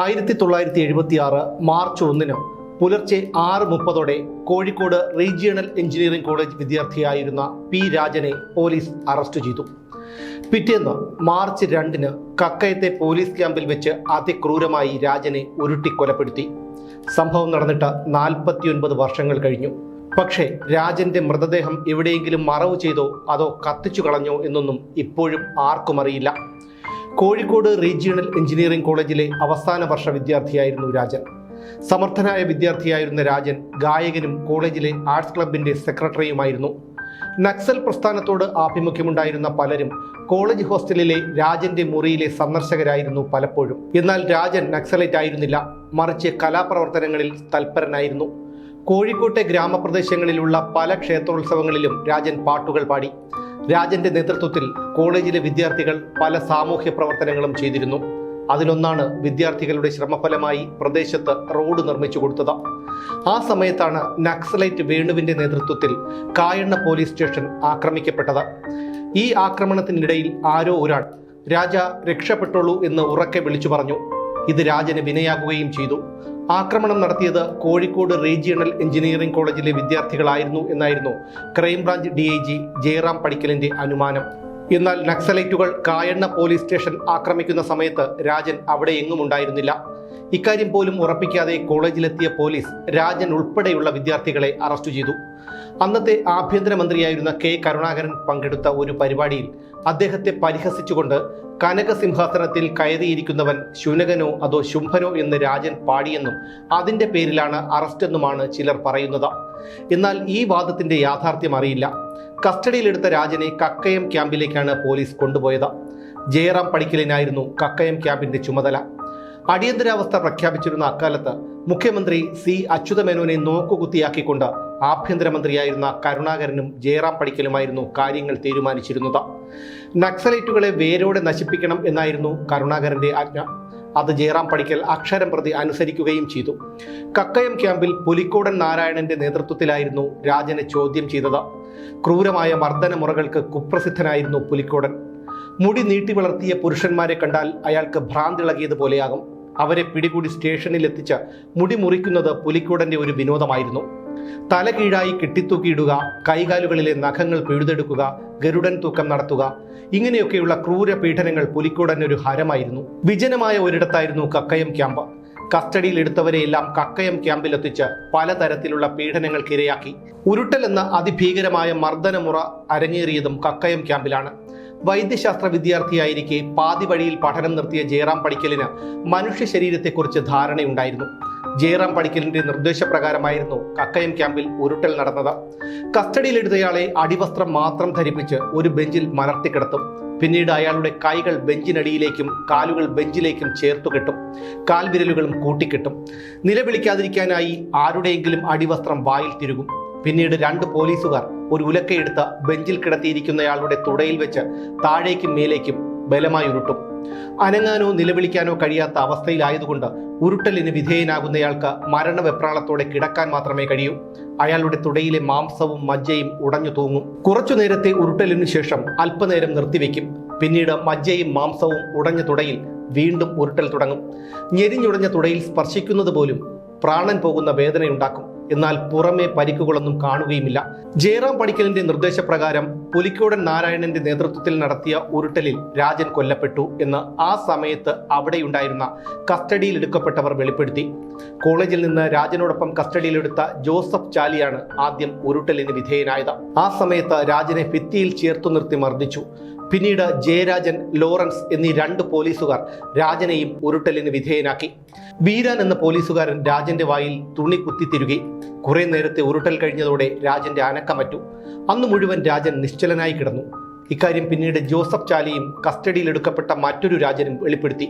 ആയിരത്തി തൊള്ളായിരത്തി എഴുപത്തി ആറ് മാർച്ച് ഒന്നിന് പുലർച്ചെ ആറ് മുപ്പതോടെ കോഴിക്കോട് റീജിയണൽ എഞ്ചിനീയറിംഗ് കോളേജ് വിദ്യാർത്ഥിയായിരുന്ന പി രാജനെ പോലീസ് അറസ്റ്റ് ചെയ്തു. പിറ്റേന്ന് മാർച്ച് രണ്ടിന് കക്കയത്തെ പോലീസ് ക്യാമ്പിൽ വെച്ച് അതിക്രൂരമായി രാജനെ ഉരുട്ടി കൊലപ്പെടുത്തി സംഭവം നടന്നിട്ട് നാൽപ്പത്തിയൊൻപത് വർഷങ്ങൾ കഴിഞ്ഞു. പക്ഷേ രാജന്റെ മൃതദേഹം എവിടെയെങ്കിലും മറവ് ചെയ്തോ അതോ കത്തിച്ചു കളഞ്ഞോ എന്നൊന്നും ഇപ്പോഴും ആർക്കും അറിയില്ല. കോഴിക്കോട് റീജിയണൽ എഞ്ചിനീയറിംഗ് കോളേജിലെ അവസാന വർഷ വിദ്യാർത്ഥിയായിരുന്നു രാജൻ. സമർത്ഥനായ വിദ്യാർത്ഥിയായിരുന്ന രാജൻ ഗായകനും കോളേജിലെ ആർട്സ് ക്ലബിന്റെ സെക്രട്ടറിയുമായിരുന്നു. നക്സൽ പ്രസ്ഥാനത്തോട് ആഭിമുഖ്യമുണ്ടായിരുന്ന പലരും കോളേജ് ഹോസ്റ്റലിലെ രാജന്റെ മുറിയിലെ സന്ദർശകരായിരുന്നു പലപ്പോഴും. എന്നാൽ രാജൻ നക്സലൈറ്റ് ആയിരുന്നില്ല. മറിച്ച് കലാപ്രവർത്തനങ്ങളിൽ തൽപരനായിരുന്നു. കോഴിക്കോട്ടെ ഗ്രാമപ്രദേശങ്ങളിലുള്ള പല ക്ഷേത്രോത്സവങ്ങളിലും രാജൻ പാട്ടുകൾ പാടി. രാജന്റെ നേതൃത്വത്തിൽ കോളേജിലെ വിദ്യാർത്ഥികൾ പല സാമൂഹ്യ പ്രവർത്തനങ്ങളും ചെയ്തിരുന്നു. അതിലൊന്നാണ് വിദ്യാർത്ഥികളുടെ ശ്രമഫലമായി പ്രദേശത്ത് റോഡ് നിർമ്മിച്ചു കൊടുത്തത്. ആ സമയത്താണ് നക്സലൈറ്റ് വേണുവിന്റെ നേതൃത്വത്തിൽ കായണ്ണ പോലീസ് സ്റ്റേഷൻ ആക്രമിക്കപ്പെട്ടത്. ഈ ആക്രമണത്തിനിടയിൽ ആരോ ഒരാൾ രാജ രക്ഷപ്പെട്ടോളൂ എന്ന് ഉറക്കെ വിളിച്ചു പറഞ്ഞു. ഇത് രാജന് വിനയാകുകയും ചെയ്തു. ആക്രമണം നടത്തിയത് കോഴിക്കോട് റീജിയണൽ എഞ്ചിനീയറിംഗ് കോളേജിലെ വിദ്യാർത്ഥികളായിരുന്നു എന്നായിരുന്നു crime branch D I G Jayaram പടിക്കലിന്റെ അനുമാനം. എന്നാൽ നക്സലൈറ്റുകൾ കായണ്ണ പോലീസ് സ്റ്റേഷൻ ആക്രമിക്കുന്ന സമയത്ത് രാജൻ അവിടെ എങ്ങും ഉണ്ടായിരുന്നില്ല. ഇക്കാര്യം പോലും ഉറപ്പിക്കാതെ കോളേജിലെത്തിയ പോലീസ് രാജൻ ഉൾപ്പെടെയുള്ള വിദ്യാർത്ഥികളെ അറസ്റ്റ് ചെയ്തു. അന്നത്തെ ആഭ്യന്തരമന്ത്രിയായിരുന്ന കെ കരുണാകരൻ പങ്കെടുത്ത ഒരു പരിപാടിയിൽ അദ്ദേഹത്തെ പരിഹസിച്ചുകൊണ്ട് കനകസിംഹാസനത്തിൽ കയറിയിരിക്കുന്നവൻ ശുനകനോ അതോ ശുംഭനോ എന്ന് രാജൻ പാടിയെന്നും അതിന്റെ പേരിലാണ് അറസ്റ്റെന്നുമാണ് ചിലർ പറയുന്നത്. എന്നാൽ ഈ വാദത്തിന്റെ യാഥാർത്ഥ്യം അറിയില്ല. കസ്റ്റഡിയിലെടുത്ത രാജനെ കക്കയം ക്യാമ്പിലേക്കാണ് പോലീസ് കൊണ്ടുപോയത്. ജയറാം പടിക്കലിനായിരുന്നു കക്കയം ക്യാമ്പിന്റെ ചുമതല. അടിയന്തരാവസ്ഥ പ്രഖ്യാപിച്ചിരുന്ന അക്കാലത്ത് മുഖ്യമന്ത്രി സി അച്യുതമേനോനെ നോക്കുകുത്തിയാക്കിക്കൊണ്ട് ആഭ്യന്തരമന്ത്രിയായിരുന്ന കരുണാകരനും ജയറാം പടിക്കലുമായിരുന്നു കാര്യങ്ങൾ തീരുമാനിച്ചിരുന്നത്. നക്സലൈറ്റുകളെ വേരോടെ നശിപ്പിക്കണം എന്നായിരുന്നു കരുണാകരന്റെ ആജ്ഞ. അത് ജയറാം പടിക്കൽ അക്ഷരം പ്രതി അനുസരിക്കുകയും ചെയ്തു. കക്കയം ക്യാമ്പിൽ പുലിക്കോടൻ നാരായണന്റെ നേതൃത്വത്തിലായിരുന്നു രാജനെ ചോദ്യം ചെയ്തത്. ക്രൂരമായ മർദ്ദന മുറകൾക്ക് കുപ്രസിദ്ധനായിരുന്നു പുലിക്കോടൻ. മുടി നീട്ടി വളർത്തിയ പുരുഷന്മാരെ കണ്ടാൽ അയാൾക്ക് ഭ്രാന്തിളകിയതുപോലെയാകും. അവരെ പിടികൂടി സ്റ്റേഷനിൽ എത്തിച്ച് മുടി മുറിക്കുന്നത് പുലിക്കോടന്റെ ഒരു വിനോദമായിരുന്നു. തല കീഴായി കെട്ടിത്തൂക്കിയിടുക കൈകാലുകളിലെ നഖങ്ങൾ പിഴുതെടുക്കുക ഗരുഡൻ തൂക്കം നടത്തുക ഇങ്ങനെയൊക്കെയുള്ള ക്രൂര പീഡനങ്ങൾ പുലിക്കോടന് ഒരു ഹരമായിരുന്നു. വിജനമായ ഒരിടത്തായിരുന്നു കക്കയം ക്യാമ്പ്. കസ്റ്റഡിയിൽ എടുത്തവരെയെല്ലാം കക്കയം ക്യാമ്പിലെത്തിച്ച് പലതരത്തിലുള്ള പീഡനങ്ങൾക്കിരയാക്കി. ഉരുട്ടൽ എന്ന അതിഭീകരമായ മർദ്ദനമുറ അരങ്ങേറിയതും കക്കയം ക്യാമ്പിലാണ്. വൈദ്യശാസ്ത്ര വിദ്യാർത്ഥിയായിരിക്കെ പാതി വഴിയിൽ പഠനം നിർത്തിയ ജയറാം പടിക്കലിന് മനുഷ്യ ശരീരത്തെക്കുറിച്ച് ധാരണയുണ്ടായിരുന്നു. ജയറാം പടിക്കലിന്റെ നിർദ്ദേശപ്രകാരമായിരുന്നു കക്കയം ക്യാമ്പിൽ ഉരുട്ടൽ നടന്നത്. കസ്റ്റഡിയിലെടുത്തയാളെ അടിവസ്ത്രം മാത്രം ധരിപ്പിച്ച് ഒരു ബെഞ്ചിൽ മലർത്തിക്കിടത്തും പിന്നീട് അയാളുടെ കൈകൾ ബെഞ്ചിനടിയിലേക്കും കാലുകൾ ബെഞ്ചിലേക്കും ചേർത്തു കെട്ടും. കാൽവിരലുകളും കൂട്ടിക്കെട്ടും. നിലവിളിക്കാതിരിക്കാനായി ആരുടെയെങ്കിലും അടിവസ്ത്രം വായിൽ തിരുകും. പിന്നീട് രണ്ട് പോലീസുകാർ ഒരു ഉലക്കയെടുത്ത് ബെഞ്ചിൽ കിടത്തിയിരിക്കുന്നയാളുടെ തുടയിൽ വെച്ച് താഴേക്കും മേലേക്കും ബലമായി ഉരുട്ടും. അനങ്ങാനോ നിലവിളിക്കാനോ കഴിയാത്ത അവസ്ഥയിലായതുകൊണ്ട് ഉരുട്ടലിന് വിധേയനാകുന്നയാൾക്ക് മരണവെപ്രാളത്തോടെ കിടക്കാൻ മാത്രമേ കഴിയൂ. അയാളുടെ തുടയിലെ മാംസവും മജ്ജയും ഉടഞ്ഞു തൂങ്ങും. കുറച്ചു നേരത്തെ ഉരുട്ടലിനു ശേഷം അല്പനേരം നിർത്തിവെക്കും. പിന്നീട് മജ്ജയും മാംസവും ഉടഞ്ഞ തുടയിൽ വീണ്ടും ഉരുട്ടൽ തുടങ്ങും. ഞെരിഞ്ഞുടഞ്ഞ തുടയിൽ സ്പർശിക്കുന്നത് പോലും പ്രാണൻ പോകുന്ന വേദനയുണ്ടാക്കും. എന്നാൽ പുറമേ പരിക്കുകളൊന്നും കാണുകയുമില്ല. ജയറാം പടിക്കലിന്റെ നിർദ്ദേശപ്രകാരം പുലിക്കോടൻ നാരായണന്റെ നേതൃത്വത്തിൽ നടത്തിയ ഉരുട്ടലിൽ രാജൻ കൊല്ലപ്പെട്ടു എന്ന് ആ സമയത്ത് അവിടെയുണ്ടായിരുന്ന കസ്റ്റഡിയിൽ എടുക്കപ്പെട്ടവർ വെളിപ്പെടുത്തി. കോളേജിൽ നിന്ന് രാജനോടൊപ്പം കസ്റ്റഡിയിലെടുത്ത ജോസഫ് ചാലിയാണ് ആദ്യം ഉരുട്ടലിന് വിധേയനായത്. ആ സമയത്ത് രാജനെ ഭിത്തിയിൽ ചേർത്തു നിർത്തി മർദ്ദിച്ചു. പിന്നീട് ജയരാജൻ ലോറൻസ് എന്നീ രണ്ട് പോലീസുകാർ രാജനെയും ഉരുട്ടലിന് വിധേയനാക്കി. വീരൻ എന്ന പോലീസുകാരൻ രാജന്റെ വായിൽ തുണി കുത്തിത്തിരുകി കുറെ നേരത്തെ ഉരുട്ടൽ കഴിഞ്ഞതോടെ രാജന്റെ അനക്കമറ്റു. അന്ന് മുഴുവൻ രാജൻ നിശ്ചലനായി കിടന്നു. ഇക്കാര്യം പിന്നീട് ജോസഫ് ചാലിയും കസ്റ്റഡിയിലെടുക്കപ്പെട്ട മറ്റൊരു രാജനും വെളിപ്പെടുത്തി.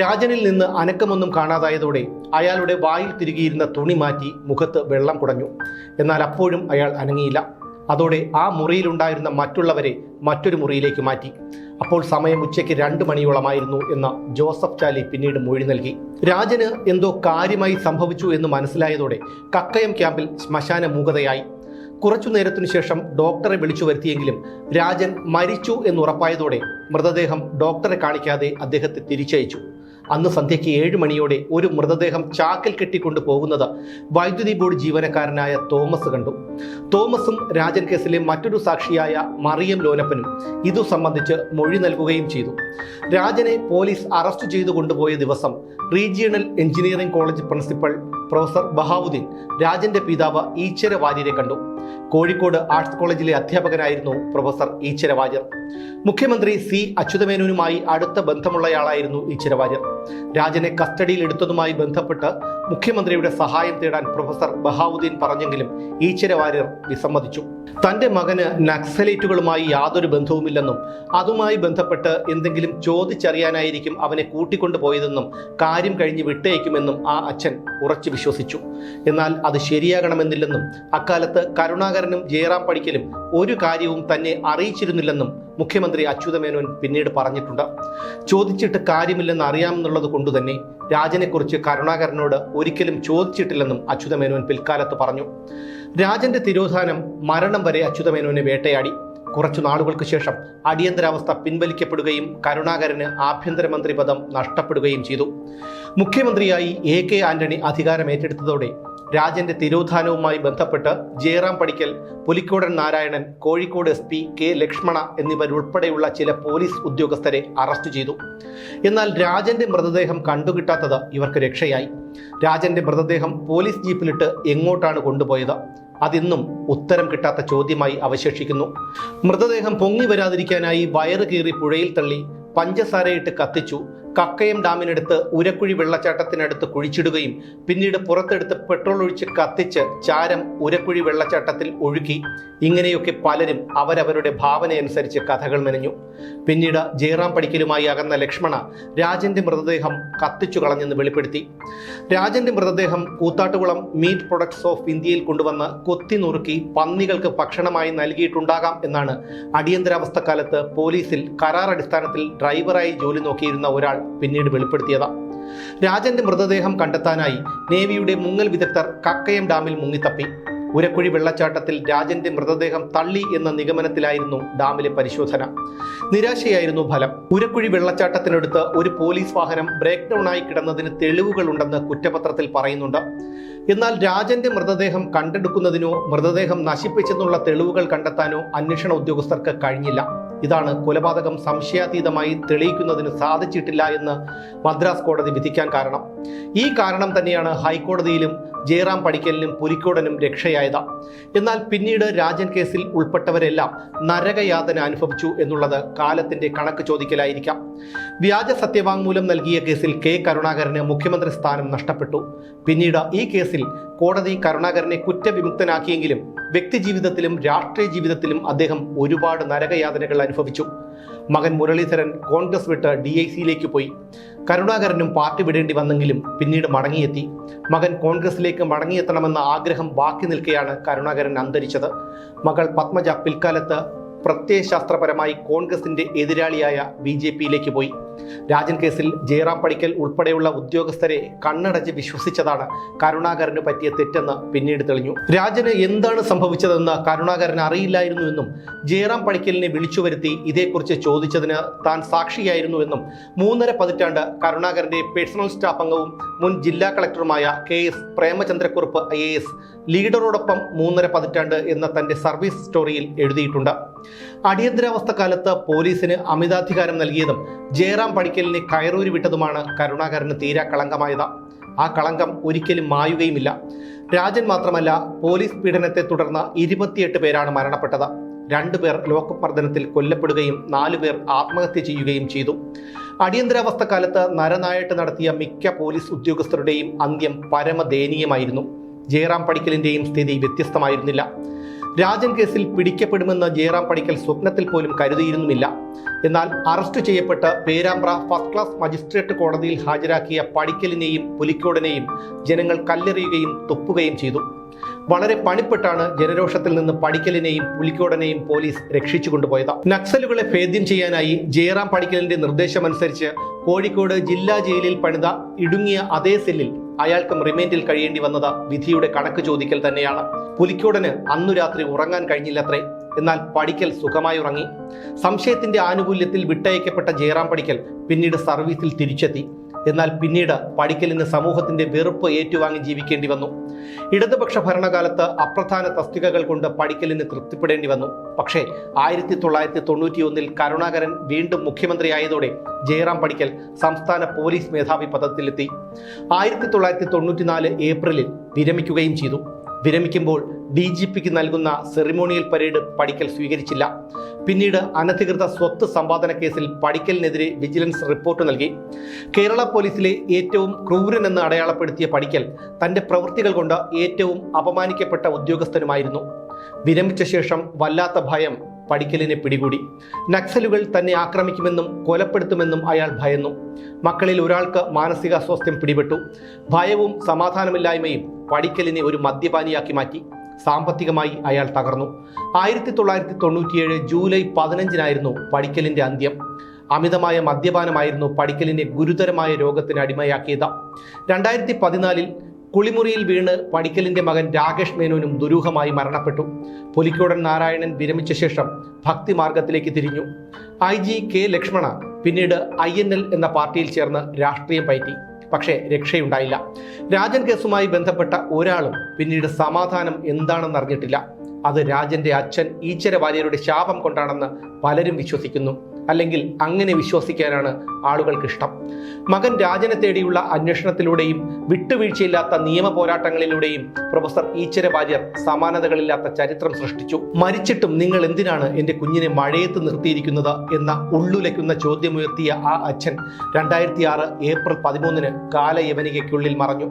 രാജനിൽ നിന്ന് അനക്കമൊന്നും കാണാതായതോടെ അയാളുടെ വായിൽ തിരികിയിരുന്ന തുണി മാറ്റി മുഖത്ത് വെള്ളം കുടഞ്ഞു. എന്നാൽ അപ്പോഴും അയാൾ അനങ്ങിയില്ല. അതോടെ ആ മുറിയിലുണ്ടായിരുന്ന മറ്റുള്ളവരെ മറ്റൊരു മുറിയിലേക്ക് മാറ്റി. അപ്പോൾ സമയം ഉച്ചയ്ക്ക് രണ്ട് മണിയോളമായിരുന്നു എന്ന് ജോസഫ് ചാലി പിന്നീട് മൊഴി നൽകി. രാജന് എന്തോ കാര്യമായി സംഭവിച്ചു എന്ന് മനസ്സിലായതോടെ കക്കയം ക്യാമ്പിൽ ശ്മശാന മൂകതയായി. കുറച്ചു നേരത്തിനു ശേഷം ഡോക്ടറെ വിളിച്ചു വരുത്തിയെങ്കിലും രാജൻ മരിച്ചു എന്നുറപ്പായതോടെ മൃതദേഹം ഡോക്ടറെ കാണിക്കാതെ അദ്ദേഹത്തെ തിരിച്ചയച്ചു. അന്ന് സന്ധ്യയ്ക്ക് ഏഴ് മണിയോടെ ഒരു മൃതദേഹം ചാക്കിൽ കെട്ടിക്കൊണ്ടു പോകുന്നത് വൈദ്യുതി ബോർഡ് ജീവനക്കാരനായ തോമസ് കണ്ടു. തോമസും രാജൻ കേസിലെ മറ്റൊരു സാക്ഷിയായ മറിയം ലോനപ്പനും ഇതു സംബന്ധിച്ച് മൊഴി നൽകുകയും ചെയ്തു. രാജനെ പോലീസ് അറസ്റ്റ് ചെയ്തു കൊണ്ടുപോയ ദിവസം regional engineering college principal professor Bahauddin രാജന്റെ പിതാവ് ഈശ്വര വാര്യരെ കണ്ടു. കോഴിക്കോട് ആർട്സ് കോളേജിലെ അധ്യാപകനായിരുന്നു പ്രൊഫസർ ഈശ്വര വാര്യർ മുഖ്യമന്ത്രി സി അച്യുതമേനോനുമായി അടുത്ത ബന്ധമുള്ളയാളായിരുന്നു ഈശ്വര വാര്യർ രാജനെ കസ്റ്റഡിയിൽ എടുത്തതുമായി ബന്ധപ്പെട്ട് മുഖ്യമന്ത്രിയുടെ സഹായം തേടാൻ പ്രൊഫസർ ബഹാവുദ്ദീൻ പറഞ്ഞെങ്കിലും ഈശ്വര വാര്യർ വിസമ്മതിച്ചു. തന്റെ മകന് നക്സലേറ്റുകളുമായി യാതൊരു ബന്ധവുമില്ലെന്നും അതുമായി ബന്ധപ്പെട്ട് എന്തെങ്കിലും ചോദിച്ചറിയാനായിരിക്കും അവനെ കൂട്ടിക്കൊണ്ടുപോയതെന്നും കാര്യം കഴിഞ്ഞ് വിട്ടയക്കുമെന്നും ആ അച്ഛൻ ഉറച്ചു വിശ്വസിച്ചു. എന്നാൽ അത് ശരിയാകണമെന്നില്ലെന്നും അക്കാലത്ത് കരുണാകരനും ജയറാം പടിക്കലും ഒരു കാര്യവും തന്നെ അറിയിച്ചിരുന്നില്ലെന്നും മുഖ്യമന്ത്രി അച്യുതമേനോൻ പിന്നീട് പറഞ്ഞിട്ടുണ്ട്. ചോദിച്ചിട്ട് കാര്യമില്ലെന്ന് അറിയാമെന്നുള്ളത് കൊണ്ട് തന്നെ രാജനെക്കുറിച്ച് കരുണാകരനോട് ഒരിക്കലും ചോദിച്ചിട്ടില്ലെന്നും അച്യുതമേനോൻ പിൽക്കാലത്ത് പറഞ്ഞു. രാജന്റെ തിരോധാനം മരണം വരെ അച്യുതമേനോനെ വേട്ടയാടി. കുറച്ചു നാളുകൾക്ക് ശേഷം അടിയന്തരാവസ്ഥ പിൻവലിക്കപ്പെടുകയും കരുണാകരന് ആഭ്യന്തരമന്ത്രി പദം നഷ്ടപ്പെടുകയും ചെയ്തു. മുഖ്യമന്ത്രിയായി എ കെ ആന്റണി അധികാരം ഏറ്റെടുത്തതോടെ രാജന്റെ തിരോധാനവുമായി ബന്ധപ്പെട്ട് Jayaram Padikkal Pulikkodan Narayanan Kozhikode S P K Lakshmana എന്നിവരുൾപ്പെടെയുള്ള ചില പോലീസ് ഉദ്യോഗസ്ഥരെ അറസ്റ്റ് ചെയ്തു. എന്നാൽ രാജന്റെ മൃതദേഹം കണ്ടുകിട്ടാത്തത് ഇവർക്ക് രക്ഷയായി. രാജന്റെ മൃതദേഹം പോലീസ് ജീപ്പിലിട്ട് എങ്ങോട്ടാണ് കൊണ്ടുപോയത്? അതിന്നും ഉത്തരം കിട്ടാത്ത ചോദ്യമായി അവശേഷിക്കുന്നു. മൃതദേഹം പൊങ്ങി വരാതിരിക്കാനായി വയറ് കീറി പുഴയിൽ തള്ളി പഞ്ചസാരയിട്ട് കത്തിച്ചു കക്കയം ഡാമിനടുത്ത് ഉരക്കുഴി വെള്ളച്ചാട്ടത്തിനടുത്ത് കുഴിച്ചിടുകയും പിന്നീട് പുറത്തെടുത്ത് പെട്രോൾ ഒഴിച്ച് കത്തിച്ച് ചാരം ഉരക്കുഴി വെള്ളച്ചാട്ടത്തിൽ ഒഴുക്കി. ഇങ്ങനെയൊക്കെ പലരും അവരവരുടെ ഭാവനയനുസരിച്ച് കഥകൾ മെനഞ്ഞു. പിന്നീട് ജയറാം പടിക്കലുമായി അകന്ന ലക്ഷ്മണ രാജന്റെ മൃതദേഹം കത്തിച്ചു കളഞ്ഞെന്ന് വെളിപ്പെടുത്തി. രാജന്റെ മൃതദേഹം കൂത്താട്ടുകുളം മീറ്റ് പ്രൊഡക്ട്സ് ഓഫ് ഇന്ത്യയിൽ കൊണ്ടുവന്ന് കൊത്തി നുറുക്കി പന്നികൾക്ക് ഭക്ഷണമായി നൽകിയിട്ടുണ്ടാകാം എന്നാണ് അടിയന്തരാവസ്ഥ കാലത്ത് പോലീസിൽ കരാർ അടിസ്ഥാനത്തിൽ ഡ്രൈവറായി ജോലി നോക്കിയിരുന്ന ഒരാൾ പിന്നീട് വെളിപ്പെടുത്തിയതാണ് രാജന്റെ മൃതദേഹം കണ്ടെത്താനായി നേവിയുടെ മുങ്ങൽ വിദഗ്ധർ കക്കയം ഡാമിൽ മുങ്ങിത്തപ്പി. ഉരക്കുഴി വെള്ളച്ചാട്ടത്തിൽ രാജന്റെ മൃതദേഹം തള്ളി എന്ന നിഗമനത്തിലായിരുന്നു ഡാമിലെ പരിശോധന. നിരാശയായിരുന്നു ഫലം. ഉരക്കുഴി വെള്ളച്ചാട്ടത്തിനടുത്ത് ഒരു പോലീസ് വാഹനം ബ്രേക്ക് ആയി കിടന്നതിന് തെളിവുകളുണ്ടെന്ന് കുറ്റപത്രത്തിൽ പറയുന്നുണ്ട്. എന്നാൽ രാജന്റെ മൃതദേഹം കണ്ടെടുക്കുന്നതിനോ മൃതദേഹം നശിപ്പിച്ചെന്നുള്ള തെളിവുകൾ കണ്ടെത്താനോ അന്വേഷണ ഉദ്യോഗസ്ഥർക്ക് കഴിഞ്ഞില്ല. ഇതാണ് കൊലപാതകം സംശയാതീതമായി തെളിയിക്കുന്നതിന് സാധിച്ചിട്ടില്ല എന്ന് മദ്രാസ് കോടതി വിധിക്കാൻ കാരണം. ഈ കാരണം തന്നെയാണ് ഹൈക്കോടതിയിലും ജയറാം പടിക്കലിനും പുലിക്കോടനും രക്ഷയായത്. എന്നാൽ പിന്നീട് രാജൻ കേസിൽ ഉൾപ്പെട്ടവരെല്ലാം നരകയാതന അനുഭവിച്ചു എന്നുള്ളത് കാലത്തിന്റെ കണക്ക് ചോദിക്കലായിരിക്കാം. വ്യാജ സത്യവാങ്മൂലം നൽകിയ കേസിൽ കെ കരുണാകരന് മുഖ്യമന്ത്രി സ്ഥാനം നഷ്ടപ്പെട്ടു. പിന്നീട് ഈ കേസിൽ കോടതി കരുണാകരനെ കുറ്റവിമുക്തനാക്കിയെങ്കിലും വ്യക്തിജീവിതത്തിലും രാഷ്ട്രീയ ജീവിതത്തിലും അദ്ദേഹം ഒരുപാട് നരകയാതനകൾ അനുഭവിച്ചു. മകൻ മുരളീധരൻ കോൺഗ്രസ് വിട്ട് ഡി ഐ സിയിലേക്ക് പോയി. കരുണാകരനും പാർട്ടി വിടേണ്ടി വന്നെങ്കിലും പിന്നീട് മടങ്ങിയെത്തി. മകൻ കോൺഗ്രസിലേക്ക് മടങ്ങിയെത്തണമെന്ന ആഗ്രഹം ബാക്കി നിൽക്കെയാണ് കരുണാകരൻ അന്തരിച്ചത്. മകൾ പത്മജ പിൽക്കാലത്ത് പ്രത്യയശാസ്ത്രപരമായി കോൺഗ്രസിന്റെ എതിരാളിയായ ബി പോയി. രാജൻ കേസിൽ ജയറാം പടിക്കൽ ഉൾപ്പെടെയുള്ള ഉദ്യോഗസ്ഥരെ കണ്ണടച്ച് വിശ്വസിച്ചതാണ് കരുണാകരന് പറ്റിയ തെറ്റെന്ന് പിന്നീട് തെളിഞ്ഞു. രാജന് എന്താണ് സംഭവിച്ചതെന്ന് കരുണാകരൻ അറിയില്ലായിരുന്നുവെന്നും ജയറാം പടിക്കലിനെ വിളിച്ചു വരുത്തി ഇതേക്കുറിച്ച് ചോദിച്ചതിന് താൻ സാക്ഷിയായിരുന്നുവെന്നും മൂന്നര പതിറ്റാണ്ട് കരുണാകരന്റെ പേഴ്സണൽ സ്റ്റാഫ് അംഗവും മുൻ ജില്ലാ കളക്ടറുമായ K S Premachandrakurup I A S ലീഡറോടൊപ്പം മൂന്നര പതിറ്റാണ്ട് എന്ന തന്റെ സർവീസ് സ്റ്റോറിയിൽ എഴുതിയിട്ടുണ്ട്. അടിയന്തരാവസ്ഥ കാലത്ത് പോലീസിന് അമിതാധികാരം നൽകിയതും ജയറാം പടിക്കലിനെ കയറൂരി വിട്ടതുമാണ് കരുണാകരന് തീരാ കളങ്കമായത്. ആ കളങ്കം ഒരിക്കലും മായുകയുമില്ല. രാജൻ മാത്രമല്ല പോലീസ് പീഡനത്തെ തുടർന്ന് ഇരുപത്തിയെട്ട് പേരാണ് മരണപ്പെട്ടത്. രണ്ടുപേർ ലോക്കപ്പ് മർദ്ദനത്തിൽ കൊല്ലപ്പെടുകയും നാലുപേർ ആത്മഹത്യ ചെയ്യുകയും ചെയ്തു. അടിയന്തരാവസ്ഥ കാലത്ത് നരനായിട്ട് നടത്തിയ മിക്ക പോലീസ് ഉദ്യോഗസ്ഥരുടെയും അന്ത്യം പരമദയനീയമായിരുന്നു. ജയറാം പടിക്കലിന്റെയും സ്ഥിതി വ്യത്യസ്തമായിരുന്നില്ല. രാജൻ കേസിൽ പിടിക്കപ്പെടുമെന്ന് ജയറാം പണിക്കൽ സ്വപ്നത്തിൽ പോലും കരുതിയിരുന്നുമില്ല. എന്നാൽ അറസ്റ്റ് ചെയ്യപ്പെട്ട് പേരാമ്പ്ര ഫസ്റ്റ് ക്ലാസ് മജിസ്ട്രേറ്റ് കോടതിയിൽ ഹാജരാക്കിയ പടിക്കലിനെയും പുലിക്കോടനെയും ജനങ്ങൾ കല്ലെറിയുകയും തുപ്പുകയും ചെയ്തു. വളരെ പണിപ്പെട്ടാണ് ജനരോഷത്തിൽ നിന്ന് പടിക്കലിനെയും പുലിക്കോടനെയും പോലീസ് രക്ഷിച്ചു കൊണ്ടുപോയത്. നക്സലുകളെ ഭേദ്യം ചെയ്യാനായി ജയറാം പടിക്കലിന്റെ നിർദ്ദേശമനുസരിച്ച് കോഴിക്കോട് ജില്ലാ ജയിലിൽ പണിത ഇടുങ്ങിയ അതേ സെല്ലിൽ അയാൾക്കും റിമൈൻഡിൽ കഴിയേണ്ടി വന്നത് വിധിയുടെ കണക്ക് ചോദിക്കൽ തന്നെയാണ്. പുലിക്കോടന് അന്നു രാത്രി ഉറങ്ങാൻ കഴിഞ്ഞില്ലത്രേ. എന്നാൽ പടിക്കൽ സുഖമായി ഉറങ്ങി. സംശയത്തിന്റെ ആനുകൂല്യത്തിൽ വിട്ടയക്കപ്പെട്ട ജയറാം പടിക്കൽ പിന്നീട് സർവീസിൽ തിരിച്ചെത്തി. എന്നാൽ പിന്നീട് പടിക്കലിന് സമൂഹത്തിന്റെ വെറുപ്പ് ഏറ്റുവാങ്ങി ജീവിക്കേണ്ടി വന്നു. ഇടതുപക്ഷ ഭരണകാലത്ത് അപ്രധാന തസ്തികകൾ കൊണ്ട് പടിക്കലിന് തൃപ്തിപ്പെടേണ്ടി വന്നു. പക്ഷേ ആയിരത്തി തൊള്ളായിരത്തി തൊണ്ണൂറ്റിയൊന്നിൽ കരുണാകരൻ വീണ്ടും മുഖ്യമന്ത്രിയായതോടെ ജയറാം പടിക്കൽ സംസ്ഥാന പോലീസ് മേധാവി പദത്തിലെത്തി. ആയിരത്തി തൊള്ളായിരത്തി തൊണ്ണൂറ്റിനാല് ഏപ്രിലിൽ വിരമിക്കുകയും ചെയ്തു. വിരമിക്കുമ്പോൾ ഡി ജി പിക്ക് നൽകുന്ന സെറിമോണിയൽ പരേഡ് പടിക്കൽ സ്വീകരിച്ചില്ല. പിന്നീട് അനധികൃത സ്വത്ത് സമ്പാദന കേസിൽ പടിക്കലിനെതിരെ വിജിലൻസ് റിപ്പോർട്ട് നൽകി. കേരള പോലീസിലെ ഏറ്റവും ക്രൂരനെന്ന് അടയാളപ്പെടുത്തിയ പടിക്കൽ തന്റെ പ്രവൃത്തികൾ കൊണ്ട് ഏറ്റവും അപമാനിക്കപ്പെട്ട ഉദ്യോഗസ്ഥനുമായിരുന്നു. വിരമിച്ച ശേഷം വല്ലാത്ത ഭയം പടിക്കലിനെ പിടികൂടി. നക്സലുകൾ തന്നെ ആക്രമിക്കുമെന്നും കൊലപ്പെടുത്തുമെന്നും അയാൾ ഭയന്നു. മക്കളിൽ ഒരാൾക്ക് മാനസികാസ്വാസ്ഥ്യം പിടിപെട്ടു. ഭയവും സമാധാനമില്ലായ്മയും പടിക്കലിനെ ഒരു മദ്യപാനിയാക്കി മാറ്റി. സാമ്പത്തികമായി അയാൾ തകർന്നു. ആയിരത്തി തൊള്ളായിരത്തി തൊണ്ണൂറ്റിയേഴ് ജൂലൈ പതിനഞ്ചിനായിരുന്നു പടിക്കലിന്റെ അന്ത്യം. അമിതമായ മദ്യപാനമായിരുന്നു പടിക്കലിനെ ഗുരുതരമായ രോഗത്തിന് അടിമയാക്കിയത്. രണ്ടായിരത്തി പതിനാലിൽ കുളിമുറിയിൽ വീണ് പടിക്കലിന്റെ മകൻ രാകേഷ് മേനോനും ദുരൂഹമായി മരണപ്പെട്ടു. പുലിക്കോടൻ നാരായണൻ വിരമിച്ച ശേഷം ഭക്തിമാർഗത്തിലേക്ക് തിരിഞ്ഞു. ഐ ജി കെ ലക്ഷ്മണ പിന്നീട് ഐ എൻ എൽ എന്ന പാർട്ടിയിൽ ചേർന്ന് രാഷ്ട്രീയം പയറ്റി. പക്ഷേ രക്ഷയുണ്ടായില്ല. രാജൻ കേസുമായി ബന്ധപ്പെട്ട ഒരാളും പിന്നീട് സമാധാനം എന്താണെന്ന് അറിഞ്ഞിട്ടില്ല. അത് രാജന്റെ അച്ഛൻ ഈശ്വര വാര്യരുടെ ശാപം കൊണ്ടാണെന്ന് പലരും വിശ്വസിക്കുന്നു. അല്ലെങ്കിൽ അങ്ങനെ വിശ്വസിക്കാനാണ് ആളുകൾക്ക് ഇഷ്ടം മകൻ രാജനെ തേടിയുള്ള അന്വേഷണത്തിലൂടെയും വിട്ടുവീഴ്ചയില്ലാത്ത നിയമ പോരാട്ടങ്ങളിലൂടെയും പ്രൊഫസർ ഈച്ചര വാര്യർ സമാനതകളില്ലാത്ത ചരിത്രം സൃഷ്ടിച്ചു. മരിച്ചിട്ടും നിങ്ങൾ എന്തിനാണ് എന്റെ കുഞ്ഞിനെ മഴയത്ത് നിർത്തിയിരിക്കുന്നത് എന്ന ഉള്ളുലയ്ക്കുന്ന ചോദ്യമുയർത്തിയ ആ അച്ഛൻ രണ്ടായിരത്തി ആറ് ഏപ്രിൽ പതിമൂന്നിന് കാലയവനികയ്ക്കുള്ളിൽ മറഞ്ഞു.